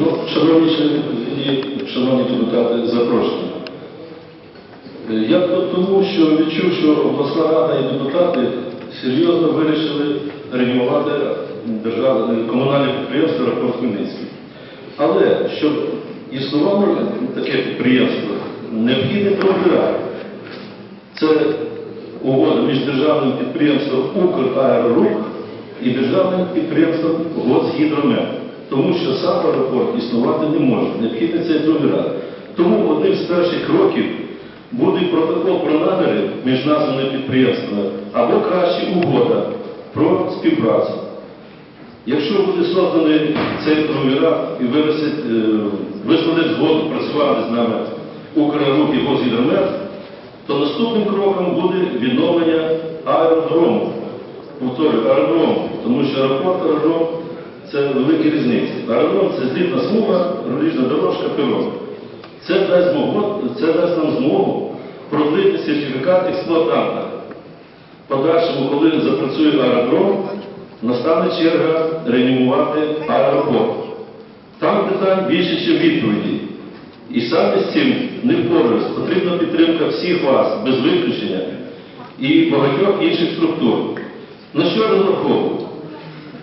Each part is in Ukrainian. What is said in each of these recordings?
Ну, шановні члени шановні депутати, запрошені. Е, Я тут тому, що відчув, що обласна рада і депутати серйозно вирішили реанімувати державне комунальне підприємство «Аеропорт Хмельницький». Але щоб існувало таке підприємство, необхідний договір. Це угода між державним підприємством «Украерорух» і державним підприємством «Госгідромет». Тому що сам аеропорт існувати не може, необхідний цей договір. Тому одним з перших кроків буде протокол про наміри між названими підприємствами або краще угода про співпрацю. Якщо буде созданий цей договір і е, висловить згоду працювати з нами «Украерорух» і «Госгідромет», то наступним кроком буде відновлення аеродрому. Повторюю, аеродрому, тому що аеропорт, аеродром це великі різниці. Аеродром це злітна смуга, реліжна дорожка, перон. Це дасть, змогу, це дасть нам змогу продлити сертифікат експлуатанта. Подальшому, коли запрацює аеродром, настане черга реанімувати аеропорт. Там питань більше, ніж відповіді. І саме з цим не впораюсь. Потрібна підтримка всіх вас, без виключення, і багатьох інших структур. На що розраховую?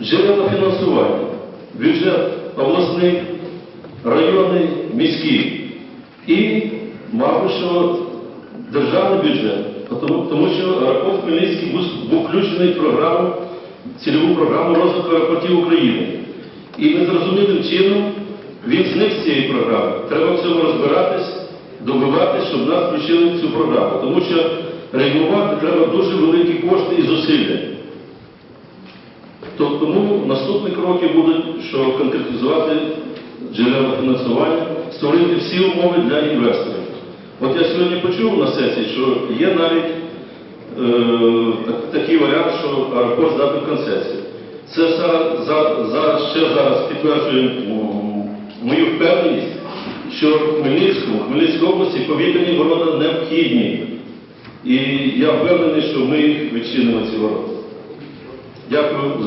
Джерела фінансування, бюджет обласний, районний, міський і, мабуть, що державний бюджет. Тому, тому що аеропорт Хмельницький був, включений в програму, цільову програму розвитку аеропортів України. І незрозумілим чином він зник з цієї програми. Треба в цьому розбиратись, добиватись, щоб нас включили в цю програму. Тому що реагувати треба дуже великі кошти і зусилля. То- Тому наступні кроки будуть, що конкретизувати джерела фінансування, створити всі умови для інвесторів. От я сьогодні почув на сесії, що є навіть е, такий варіант, що аеропорт здати в концесію. Це за, за, за, ще зараз підтверджує мою впевненість, що в Хмельницькому, Хмельницькій області повітряні ворота необхідні. І я впевнений, що ми їх відчинимо ці ворота. Дякую за.